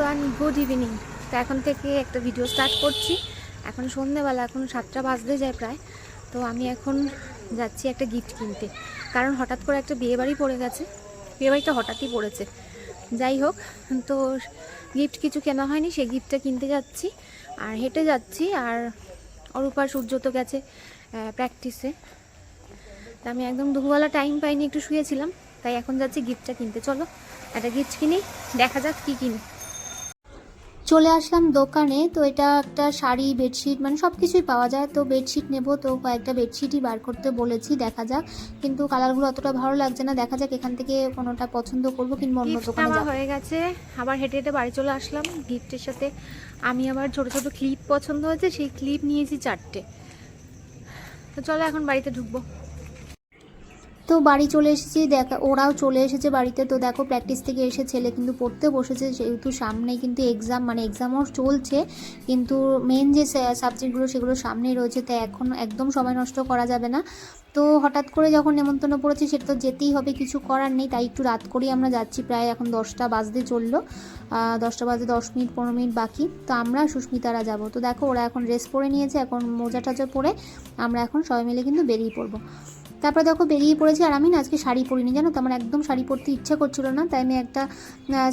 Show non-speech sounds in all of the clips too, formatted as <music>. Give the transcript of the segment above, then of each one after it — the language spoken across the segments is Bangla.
এভরিওয়ান গুড ইভিনিং তো এখন থেকে একটা ভিডিও স্টার্ট করছি। এখন সন্ধেবেলা, এখন সাতটা বাজতে যায় প্রায়। তো আমি এখন যাচ্ছি একটা গিফট কিনতে। কারণ হঠাৎ করে একটা বিয়েবাড়ি পড়ে গেছে। বিয়েবাড়িটা হঠাৎই পড়েছে। যাই হোক, তো গিফট কিছু কেনা হয়নি, সেই গিফটটা কিনতে যাচ্ছি। আর হেঁটে যাচ্ছি, আর অরূপার সূর্য তো গেছে প্র্যাকটিসে তা আমি একদম দুপুরবেলা টাইম পাইনি, একটু শুয়েছিলাম। তাই এখন যাচ্ছি গিফটটা কিনতে। চলো, একটা গিফট কিনি, দেখা যাক কী কিনি। চলে আসলাম দোকানে তো এটা একটা শাড়ি বেডশিট মানে সব কিছুই পাওয়া যায়। তো বেডশিট নেব তো কয়েকটা বেডশিটই বার করতে বলেছি দেখা যাক। কিন্তু কালারগুলো অতটা ভালো লাগছে না দেখা যাক এখান থেকে কোনোটা পছন্দ করব কিংবা অন্য দোকানে যাব। হয়ে গেছে আবার হেঁটে হেঁটে বাড়ি চলে আসলাম। গিফটের সাথে আমি আবার ছোট ছোট ক্লিপ পছন্দ হয়েছে সেই ক্লিপ নিয়েছি চারটে। তো চলো এখন বাড়িতে ঢুকবো। তো বাড়ি চলে এসেছি, দেখা, ওরাও চলে এসেছে বাড়িতে। তো দেখো প্র্যাকটিস থেকে এসে ছেলে কিন্তু পড়তে বসেছে, যেহেতু সামনেই কিন্তু এক্সাম মানে এক্সামও চলছে। কিন্তু মেন যে সাবজেক্টগুলো সেগুলো সামনেই রয়েছে, তাই এখন একদম সময় নষ্ট করা যাবে না। তো হঠাৎ করে যখন নেমন্তন্ন পড়েছি, সেটা তো যেতেই হবে, কিছু করার নেই। তাই একটু রাত করেই আমরা যাচ্ছি, প্রায় এখন দশটা বাজতে চলল। দশটা বাজে দশ মিনিট, পনেরো মিনিট বাকি। তো আমরা সুস্মিতারা যাব। তো দেখো, ওরা এখন ড্রেস পরে নিয়েছে, এখন মোজা টাজা পরে আমরা এখন সবাই মিলে কিন্তু বেরিয়ে পড়ব। তারপরে দেখো বেরিয়ে পড়েছি আর আমি না আজকে শাড়ি পরিনি, জানো তো? আমার একদম শাড়ি পরতে ইচ্ছা করছিল না, তাই আমি একটা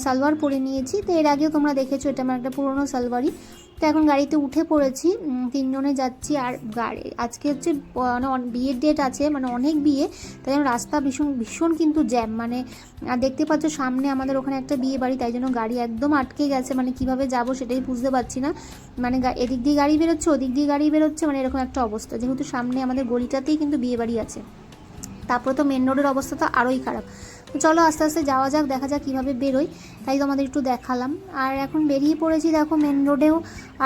সালোয়ার পরে নিয়েছি। তো এর আগেও তোমরা দেখেছ, এটা আমার একটা পুরনো সালোয়ারই। তো এখন গাড়িতে উঠে পড়েছি তিনজনে যাচ্ছি আর গাড়ি। আজকে হচ্ছে মানে বিয়ের ডেট আছে মানে অনেক বিয়ে, তাই জন্য রাস্তা ভীষণ ভীষণ কিন্তু জ্যাম মানে আর দেখতে পাচ্ছ সামনে আমাদের ওখানে একটা বিয়ে বাড়ি, তাই জন্য গাড়ি একদম আটকে গেছে মানে কীভাবে যাব সেটাই বুঝতে পারছি না। মানে এদিক দিয়ে গাড়ি বেরোচ্ছে, ওদিক দিয়ে গাড়ি বেরোচ্ছে মানে এরকম একটা অবস্থা। যেহেতু সামনে আমাদের গলিটাতেই কিন্তু বিয়ে বাড়ি আছে, তারপরে তো মেন রোডের অবস্থা তো আরোই খারাপ। চলো আস্তে আস্তে যাওয়া যাক, দেখা যাক কীভাবে বেরোই। তাই তোমাদের একটু দেখালাম। আর এখন বেরিয়ে পড়েছি দেখো মেন রোডেও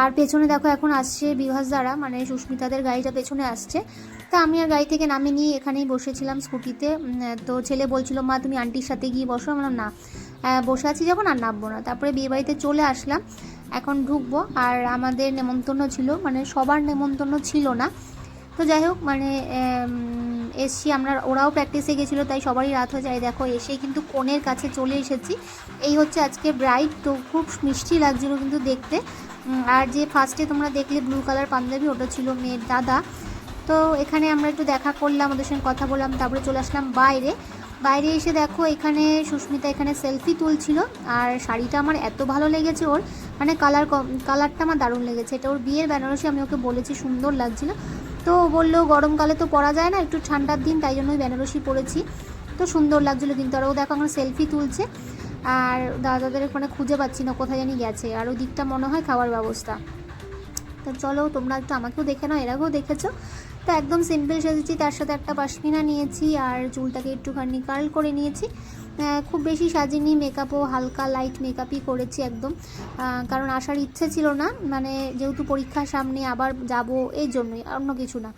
আর পেছনে দেখো এখন আসছে বিভাস দ্বারা মানে সুস্মিতাদের গাড়িটা পেছনে আসছে। তা আমি আর গাড়ি থেকে নামে নিয়ে এখানেই বসেছিলাম স্কুটিতে। তো ছেলে বলছিল, মা, তুমি আন্টির সাথে গিয়ে বসো। আমি বললাম, না। বসে আছি যখন আর নামবো না। তারপরে বিয়েবাড়িতে চলে আসলাম। এখন ঢুকবো। আর আমাদের নেমন্তন্ন ছিল মানে সবার নেমন্তন্ন ছিল না। তো যাই হোক মানে এসছি আমরা, ওরাও প্র্যাকটিসে গেছিল, তাই সবারই রাত হয়ে যায়। দেখো, এসেই কিন্তু কোণের কাছে চলে এসেছি। এই হচ্ছে আজকে ব্রাইট তো খুব মিষ্টি লাগছিল কিন্তু দেখতে। আর যে ফার্স্টে তোমরা দেখলে ব্লু কালার পাঞ্জাবি, ওটা ছিল মেয়ের দাদা। তো এখানে আমরা একটু দেখা করলাম, ওদের সঙ্গে কথা বললাম, তারপরে চলে আসলাম বাইরে। বাইরে এসে দেখো, এখানে সুস্মিতা এখানে সেলফি তুলছিল, আর শাড়িটা আমার এত ভালো লেগেছে ওর। মানে কালার কালারটা আমার দারুণ লেগেছে। এটা ওর বিয়ের বেনারসি, আমি ওকে বলেছি, সুন্দর লাগছিল। তো বলল, গরমকালে তো পরা যায় না, একটু ঠান্ডার দিন, তাই জন্য ওই বেনারসি পরেছি। তো সুন্দর লাগছিল কিন্তু, আর ও দেখো আমার সেলফি তুলছে, আর দাদাদের ওখানে খুঁজে পাচ্ছি না, কোথায় জানি গেছে, আর ওই দিকটা মনে হয় খাওয়ার ব্যবস্থা। তো চলো, তোমরা একটু আমাকেও দেখে নাও এর আগেও দেখেছ। তো একদম সিম্পল সেজেছি, তার সাথে একটা পাশমিনা নিয়েছি, আর চুলটাকে একটুখানি কার্ল করে নিয়েছি। খুব বেশি সাজিনি মেকআপও হালকা লাইট মেকআপই করেছি একদম। কারণ আসার ইচ্ছে ছিল না মানে যেহেতু পরীক্ষার সামনে আবার যাব এই জন্যই, অন্য কিছু না।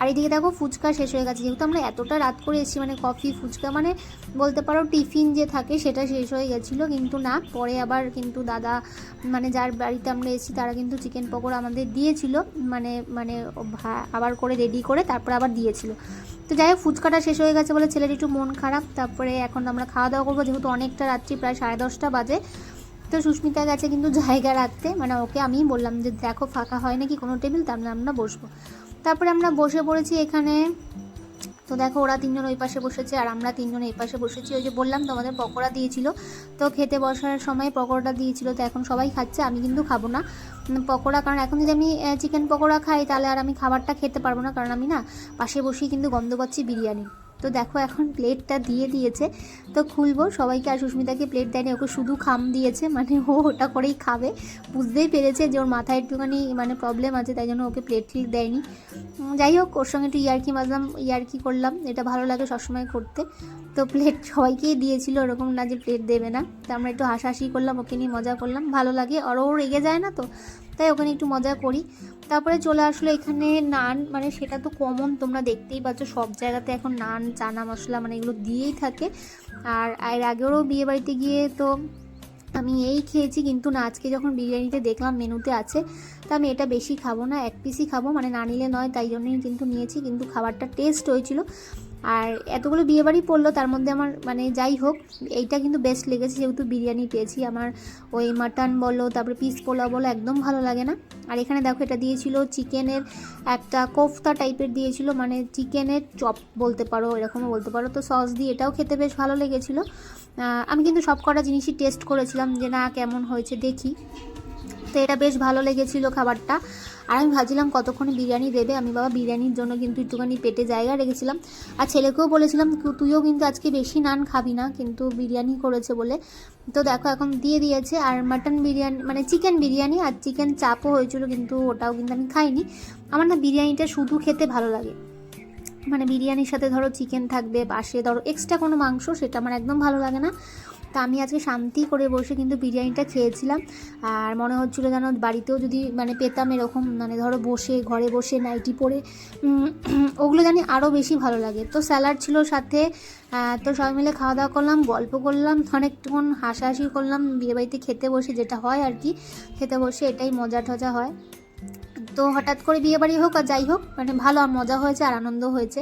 আর এদিকে দেখো ফুচকা শেষ হয়ে গেছে। যেহেতু আমরা এতটা রাত করে এসেছি মানে কফি, ফুচকা মানে বলতে পারো টিফিন যে থাকে সেটা শেষ হয়ে গেছিল। কিন্তু না, পরে আবার কিন্তু দাদা মানে যার বাড়িতে আমরা এসেছি, তারা কিন্তু চিকেন পকোড়া আমাদের দিয়েছিল। মানে মানে আবার করে রেডি করে তারপরে আবার দিয়েছিল। তো যাই হোক, ফুচকাটা শেষ হয়ে গেছে বলে ছেলের একটু মন খারাপ। তারপরে এখন আমরা খাওয়া দাওয়া করব, যেহেতু অনেকটা রাত্রি, প্রায় সাড়ে দশটা বাজে। তো সুস্মিতা গেছে কিন্তু জায়গা রাখতে। মানে ওকে আমি বললাম যে, দেখো, ফাঁকা হয় নাকি কোনো টেবিল? তার আমরা বসবো। তারপরে আমরা বসে পড়েছি এখানে। তো দেখো, ওরা তিনজন ওই পাশে বসেছে আর আমরা তিনজন এই পাশে বসেছি। ওই যে বললাম, তোমাদের পকোড়া দিয়েছিল। তো খেতে বসার সময় পকোড়াটা দিয়েছিল। তো এখন সবাই খাচ্ছে, আমি কিন্তু খাব না। পকোড়া, কারণ এখন যদি আমি চিকেন পকোড়া খাই, তাহলে আর আমি খাবারটা খেতে পারব না। কারণ আমি না পাশে বসেই কিন্তু গন্ধ পাচ্ছি বিরিয়ানি। তো দেখো এখন প্লেটটা দিয়ে দিয়েছে, তো খুলবো। সবাইকে আর সুস্মিতাকে প্লেট দেয়নি, ওকে শুধু খাম দিয়েছে মানে ও ওটা করেই খাবে। বুঝতেই পেরেছে যে ওর মাথায় একটুখানি মানে প্রবলেম আছে, তাই জন্য ওকে প্লেট ফ্লিট দেয়নি। যাই হোক, ওর সঙ্গে একটু ইয়ার্কি মাজলাম ইয়ার্কি করলাম। এটা ভালো লাগে সবসময় করতে। তো প্লেট সবাইকেই দিয়েছিল, ওরকম না যে প্লেট দেবে না। তো আমরা একটু হাসাহাসি করলাম, ওকে নিয়ে মজা করলাম। ভালো লাগে, আর ও রেগে যায় না তো? তাই ওখানে একটু মজা করি। তারপরে চলে আসলো এখানে নান মানে সেটা তো কমন তোমরা দেখতেই পাচ্ছ সব জায়গাতে এখন নান, চানা মশলা মানে এগুলো দিয়েই থাকে। আর এর আগেও বিয়ে বাড়িতে গিয়ে তো আমি এই খেয়েছি, কিন্তু না, আজকে যখন বিরিয়ানিতে দেখলাম মেনুতে আছে, তা আমি এটা বেশি খাব না, এক পিসই খাব মানে না নিলে নয়, তাই জন্যই কিন্তু নিয়েছি, কিন্তু খাবারটা টেস্ট হয়েছিল। আর এতগুলো বিয়েবাড়ি পড়ল, তার মধ্যে আমার মানে যাই হোক, এইটা কিন্তু বেস্ট লেগেছে যেহেতু বিরিয়ানি পেয়েছি। আমার ওই মাটন বলো, তারপরে পিস পোলাও বলো, একদম ভালো লাগে না। আর এখানে দেখো, এটা দিয়েছিল চিকেনের একটা কোফতা টাইপের দিয়েছিল মানে চিকেনের চপ বলতে পারো, এরকমও বলতে পারো। তো সস দিয়ে এটাও খেতে বেশ ভালো লেগেছিলো। আমি কিন্তু সব কটা জিনিসই টেস্ট করেছিলাম যে না, কেমন হয়েছে দেখি। তো এটা বেশ ভালো লেগেছিলো খাবারটা। আর আমি ভাবছিলাম কতক্ষণে বিরিয়ানি দেবে। আমি বাবা বিরিয়ানির জন্য কিন্তু একটুখানি পেটে জায়গা রেখেছিলাম। আর ছেলেকেও বলেছিলাম তুইও কিন্তু আজকে বেশি নান খাবি না, কিন্তু বিরিয়ানি করেছে বলে। তো দেখো এখন দিয়ে দিয়েছে। আর মাটন বিরিয়ানি মানে চিকেন বিরিয়ানি আর চিকেন চাপও হয়েছিল, কিন্তু ওটাও কিন্তু আমি খাইনি। আমার না বিরিয়ানিটা শুধু খেতে ভালো লাগে। মানে বিরিয়ানির সাথে ধরো চিকেন থাকবে, পাশে ধরো এক্সট্রা কোনো মাংস, সেটা আমার একদম ভালো লাগে না। তা আমি আজকে শান্তি করে বসে কিন্তু বিরিয়ানিটা খেয়েছিলাম। আর মনে হচ্ছিল যেন বাড়িতেও যদি মানে পেতাম এরকম মানে ধরো বসে, ঘরে বসে, নাইটি পরে <clears throat> ওগুলো জানি আরও বেশি ভালো লাগে। তো স্যালাড ছিল সাথে তো সবাই মিলে খাওয়া দাওয়া করলাম, গল্প করলাম, অনেকক্ষণ হাসাহাসি করলাম বিয়েবাড়িতে খেতে বসে যেটা হয় আর কি, খেতে বসে এটাই মজা টজা হয়। তো হঠাৎ করে বিয়ে বাড়ি হোক আর যাই হোক মানে ভালো আর মজা হয়েছে আর আনন্দ হয়েছে।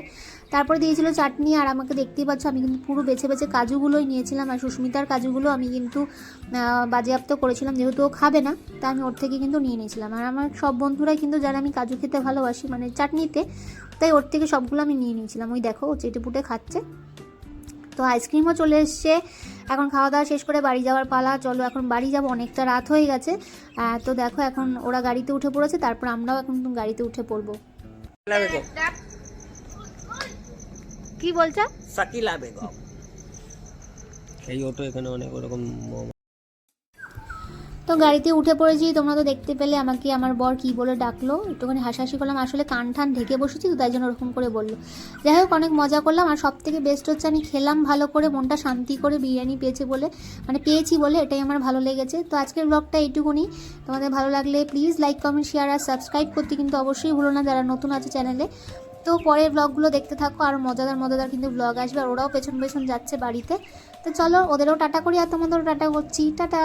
তারপরে দিয়েছিল চাটনি আর আমাকে দেখতেই পাচ্ছ, আমি কিন্তু পুরো বেছে বেছে কাজুগুলোই নিয়েছিলাম আর সুস্মিতার কাজুগুলো আমি কিন্তু বাজেয়াপ্ত করেছিলাম, যেহেতু ও খাবে না, তা আমি ওর থেকে কিন্তু নিয়ে নিয়েছিলাম। আর আমার সব বন্ধুরাই কিন্তু যারা আমি কাজু খেতে ভালোবাসি মানে চাটনিতে, তাই ওর থেকে সবগুলো আমি নিয়ে নিয়েছিলাম। ওই দেখো, ও চেটে পুটে খাচ্ছে। তো আইসক্রিমও চলে এসছে। এখন খাওয়া দাওয়া শেষ করে বাড়ি যাওয়ার পালা চলো এখন বাড়ি যাব অনেকটা রাত হয়ে গেছে। তো দেখো এখন ওরা গাড়িতে উঠে পড়েছে তারপর আমরাও এখন গাড়িতে উঠে পড়ব। কি বলছো? সাকিলা বেগম। এই অটো এখানে অনেক ওরকম তো গাড়িতে উঠে পড়েছি, তোমরা তো দেখতে পেলে আমাকে, আমার বর কি বলে ডাকলো, একটুখানি হাসাহাসি করলাম, আসলে কান ঠান ঢেকে বসেছি তো তাই জন্য ওরকম করে বলল। যাই হোক, অনেক মজা করলাম, আর সব থেকে বেস্ট হচ্ছে আমি খেলাম ভালো করে, মনটা শান্তি করে বিরিয়ানি পেয়েছে বলে মানে পেয়েছি বলে, এটাই আমার ভালো লেগেছে। তো আজকের ব্লগটা এইটুকুনি, তোমাদের ভালো লাগলে প্লিজ লাইক কমেন্ট শেয়ার আর সাবস্ক্রাইব করতে কিন্তু অবশ্যই ভুলো না যারা নতুন আছে চ্যানেলে তো পরের ব্লগগুলো দেখতে থাকো, আর মজাদার মজাদার কিন্তু ব্লগ আসবে, আর ওরাও পেছন পেছন যাচ্ছে বাড়িতে। তো চলো, ওদেরও টাটা করি, আর তোমাদেরও টাটা করছি, টাটা।